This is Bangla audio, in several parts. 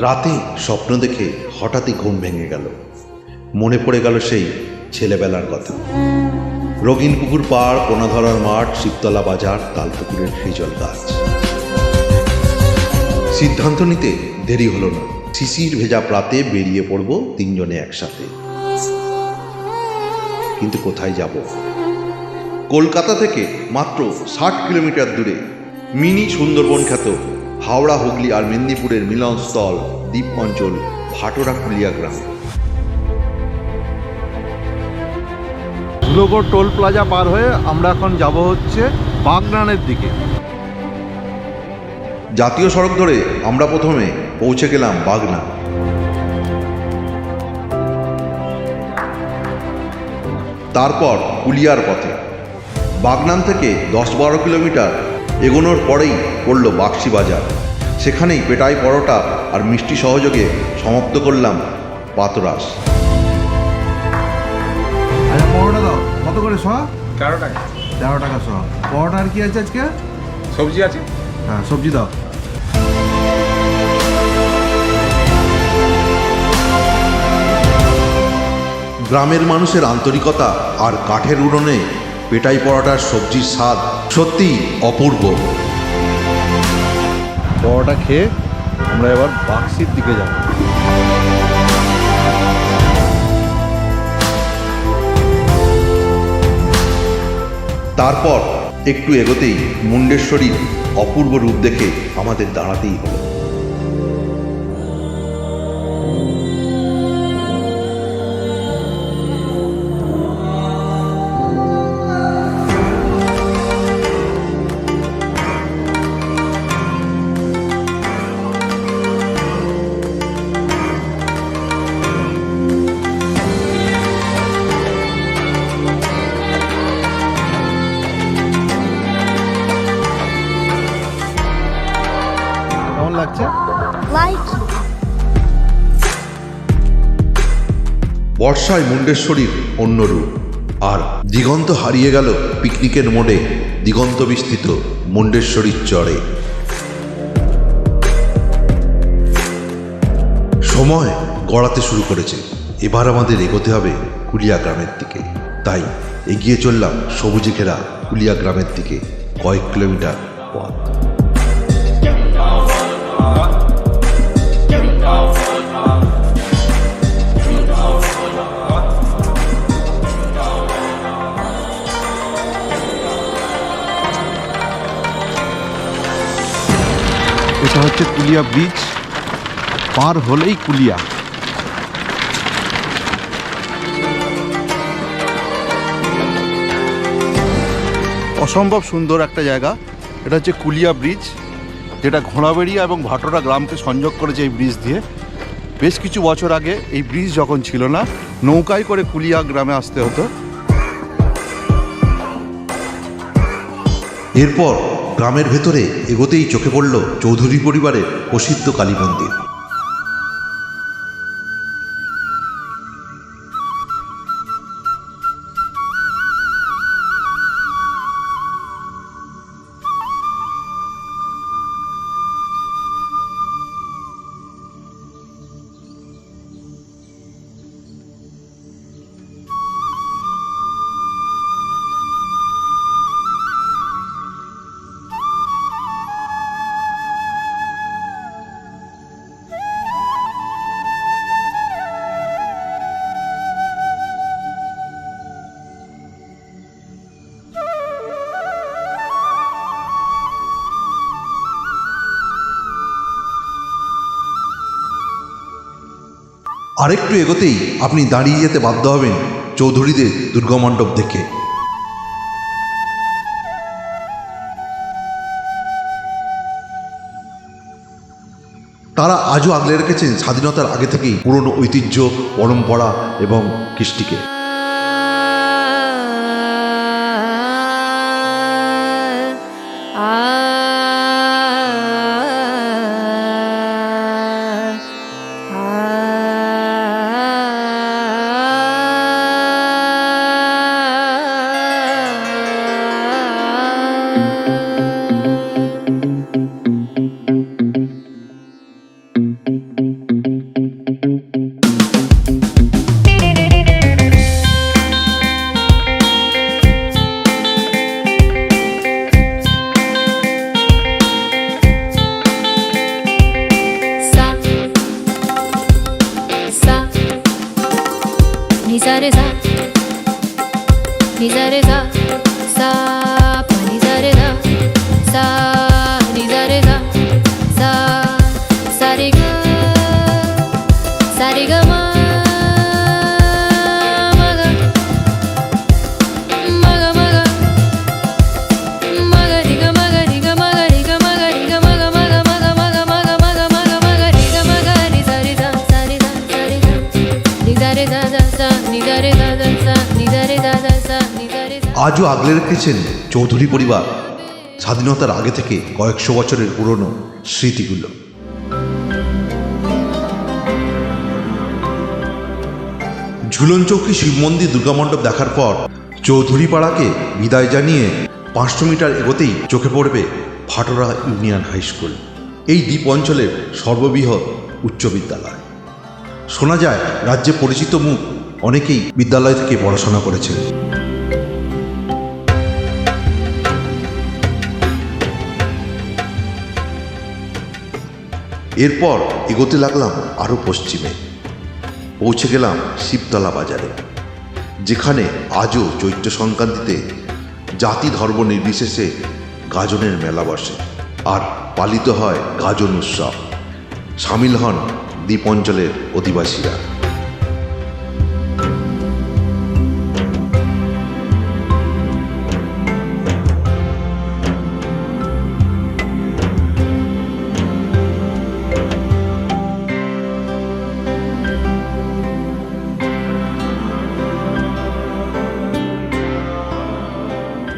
রাতে স্বপ্ন দেখে হঠাৎই ঘুম ভেঙে গেল। মনে পড়ে গেল সেই ছেলেবেলার কথা। রঙিন পুকুর পাড় কোনাধরার মাঠ, শিবতলা বাজার, তালপুকুরের হিজল গাছ। সিদ্ধান্ত নিতে দেরি হলো না। শিশির ভেজা প্রাতে বেরিয়ে পড়ব তিনজনে একসাথে। কিন্তু কোথায় যাব? কলকাতা থেকে মাত্র ষাট কিলোমিটার দূরে মিনি সুন্দরবন খ্যাত হাওড়া হুগলি আর মেদিনীপুরের মিলনস্থল দ্বীপ অঞ্চল ভাটোরা কুলিয়া গ্রাম। ধুলোগড় টোল প্লাজা পার হয়ে আমরা এখন যাব হচ্ছে বাগনানের দিকে। জাতীয় সড়ক ধরে আমরা প্রথমে পৌঁছে গেলাম বাগনা তারপর কুলিয়ার পথে। বাগনান থেকে দশ বারো কিলোমিটার এগোনোর পরেই পড়ল বাক্সি বাজার। সেখানেই পেটাই পরোটা আর মিষ্টি সহযোগে সমাপ্ত করলাম পাতরাস। আচ্ছা পরোটা দাও কত করে শ তেরো টাকা। তেরো টাকা শ পরোটা আর কি আছে আজকে? সবজি আছে? হ্যাঁ সবজি দাও। গ্রামের মানুষের আন্তরিকতা আর কাঠের উড়নে পেটাই পরোটার সবজির স্বাদ সত্যিই অপূর্ব। পরোটা খেয়ে আমরা এবার বাক্সির দিকে যাব। তারপর একটু এগোতেই মুন্ডেশ্বরীর অপূর্ব রূপ দেখে আমাদের দাঁড়াতেই হলো। বর্ষায় মুন্ডেশ্বরীর অন্য রূপ। আর দিগন্ত হারিয়ে গেল পিকনিকের মোড়ে, দিগন্ত বিস্তৃত মুন্ডেশ্বরীর চরে সময় গড়াতে শুরু করেছে। এবার আমাদের এগোতে হবে কুলিয়া গ্রামের দিকে। তাই এগিয়ে চললাম সবুজে ঘেরা কুলিয়া গ্রামের দিকে, কয়েক কিলোমিটার পথ। এটা হচ্ছে কুলিয়া ব্রিজ পার হলেই কুলিয়া। অসম্ভব সুন্দর একটা জায়গা। এটা হচ্ছে কুলিয়া ব্রিজ যেটা ঘোড়াবেড়িয়া এবং ভাটোরা গ্রামকে সংযোগ করেছে এই ব্রিজ দিয়ে। বেশ কিছু বছর আগে এই ব্রিজ যখন ছিল না, নৌকায় করে কুলিয়া গ্রামে আসতে হতো। এরপর গ্রামের ভেতরে এগোতেই চোখে পড়ল চৌধুরী পরিবারের প্রসিদ্ধ কালী মন্দির। আরেকটু এগোতেই আপনি দাঁড়িয়ে যেতে বাধ্য হবেন চৌধুরীদের দুর্গমণ্ডপ দেখে। তারা আজও আগলে রেখেছেন স্বাধীনতার আগে থেকেই পুরনো ঐতিহ্য, পরম্পরা এবং কৃষ্টিকে। Visualizar, visualizar. আজও আগলে রেখেছেন চৌধুরী পরিবার। স্বাধীনতার আগে থেকে কয়েকশো বছরের পুরনো স্মৃতিগুলো। ঝুলন চৌকি শিব মন্দির দুর্গামণ্ডপ দেখার পর চৌধুরী পাড়াকে বিদায় জানিয়ে পাঁচশো মিটার এগোতেই চোখে পড়বে ভাটোরা ইউনিয়ন হাই স্কুল। এই দ্বীপ অঞ্চলের সর্ববৃহৎ উচ্চ বিদ্যালয়। শোনা যায়, রাজ্যে পরিচিত মুখ অনেকেই বিদ্যালয় থেকে পড়াশোনা করেছেন। এরপর এগোতে লাগলাম আরও পশ্চিমে। পৌঁছে গেলাম শিবতলা বাজারে, যেখানে আজও চৈত্র সংক্রান্তিতে জাতি ধর্ম নির্বিশেষে গাজনের মেলা বসে, আর পালিত হয় গাজন উৎসব। সামিল হন দ্বীপ অঞ্চলের অধিবাসীরা।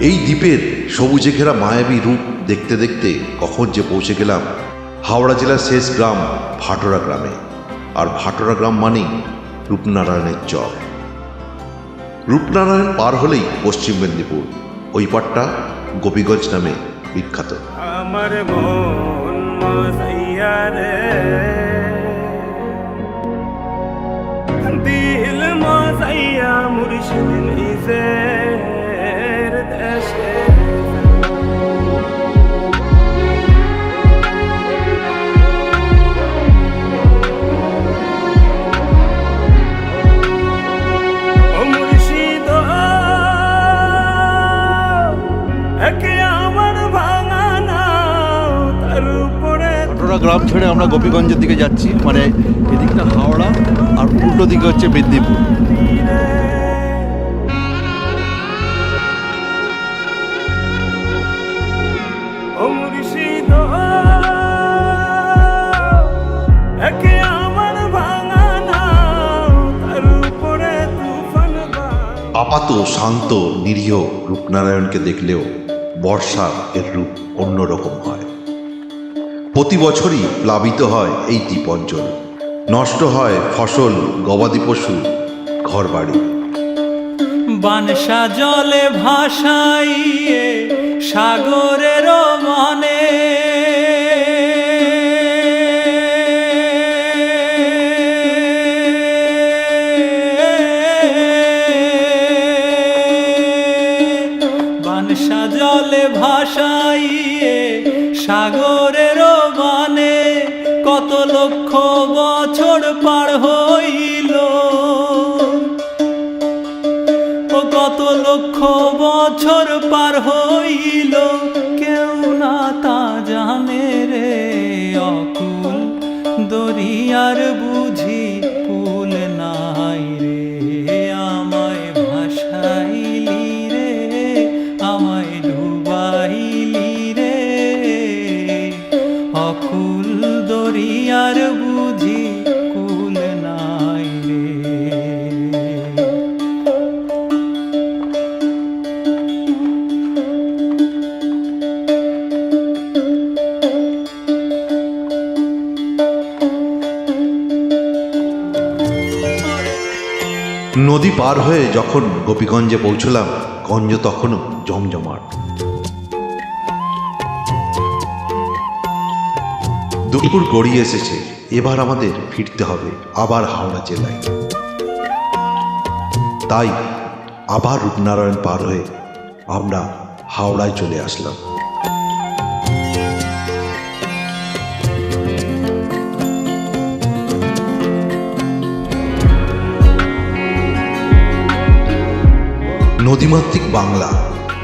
এই দ্বীপের সবুজে ঘেরা মায়াবী রূপ দেখতে দেখতে কখন যে পৌঁছে গেলাম, হাওড়া জেলার শেষ গ্রাম ভাটোরা গ্রামে। আর ভাটোরা গ্রাম মানেই রূপনারায়ণের চর। রূপনারায়ণ পার হলেই পশ্চিম মেদিনীপুর, ওই পাটটা গোপীগঞ্জ নামে বিখ্যাত। আমার মন গ্রাম ছেড়ে আমরা গোপীগঞ্জের দিকে যাচ্ছি। মানে এদিকটা হাওড়া আর উল্টো দিকে হচ্ছে মেদিনীপুর আপাত শান্ত নিরীহ রূপনারায়ণকে দেখলেও বর্ষা এর রূপ অন্যরকম হয়। প্রতি বছরই প্লাবিত হয় এই দ্বীপ অঞ্চল নষ্ট হয় ফসল, গবাদি পশু, ঘরবাড়ি। বানসা জলে ভাসাইয়ে সাগরের মনে। বানসা জলে ভাসাইয়ে সাগরের নদী পার হয়ে যখন গোপীগঞ্জে পৌঁছলাম, গঞ্জ তখনও জমজমাট। দুপুর গড়িয়ে এসেছে, এবার আমাদের ফিরতে হবে আবার হাওড়া জেলায়। তাই আবার রূপনারায়ণ পার হয়ে আমরা হাওড়ায় চলে আসলাম। নদীমাতৃক বাংলা।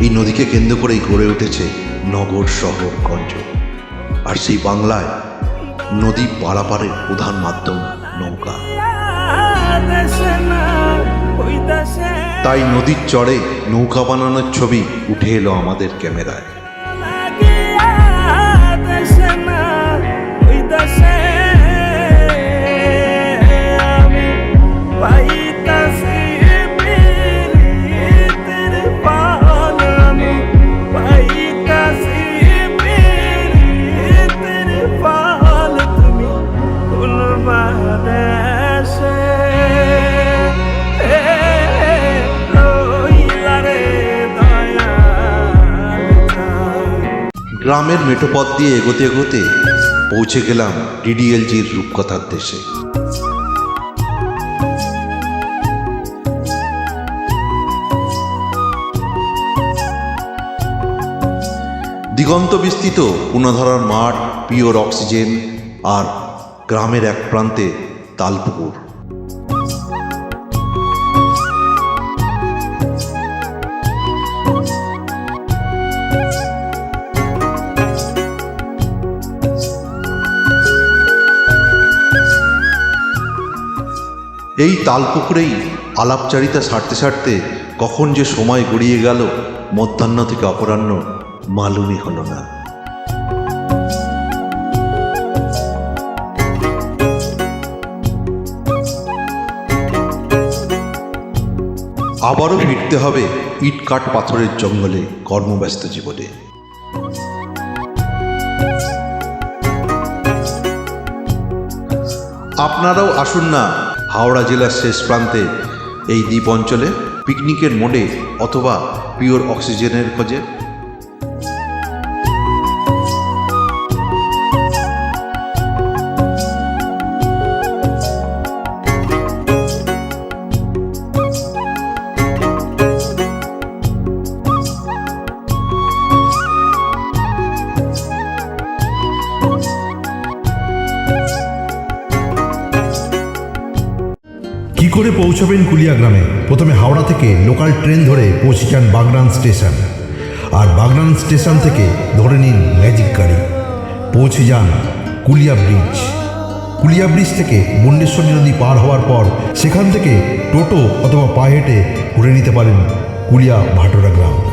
এই নদীকে কেন্দ্র করেই গড়ে উঠেছে নগর শহর গঞ্জ। আর সেই বাংলায় নদী পারাপারের প্রধান মাধ্যম নৌকা। তাই নদীর চড়ে নৌকা বানানোর ছবি উঠে এলো আমাদের ক্যামেরায়। গ্রামের মেঠোপথ দিয়ে এগোতে এগোতে পৌঁছে গেলাম ডিডিএলজির রূপকথার দেশে। দিগন্ত বিস্তৃত পুনধরার মাঠ, পিওর অক্সিজেন আর গ্রামের এক প্রান্তে তালপুকুর। এই তালপুকুরেই আলাপচারিতা সারতে সারতে কখন যে সময় গড়িয়ে গেল, মধ্যাহ্ন থেকে অপরাহ্ন মালুমই হলো না। আবারও ফিরতে হবে ইট কাঠ পাথরের জঙ্গলে কর্মব্যস্ত জীবনে। আপনারাও আসুন না হাওড়া জেলার শেষ প্রান্তে এই দ্বীপ অঞ্চলে পিকনিকের মোডে অথবা পিওর অক্সিজেনের খোঁজে করে পৌঁছবেন কুলিয়া গ্রামে। প্রথমে হাওড়া থেকে লোকাল ট্রেন ধরে পৌঁছে যান বাগনান স্টেশন। আর বাগনান স্টেশন থেকে ধরে নিন ম্যাজিক গাড়ি। পৌঁছে যান কুলিয়া ব্রিজ। কুলিয়া ব্রিজ থেকে মুন্ডেশ্বরী নদী পার হওয়ার পর সেখান থেকে টোটো অথবা পা হেঁটে ঘুরে নিতে পারেন কুলিয়া ভাটোরা গ্রাম।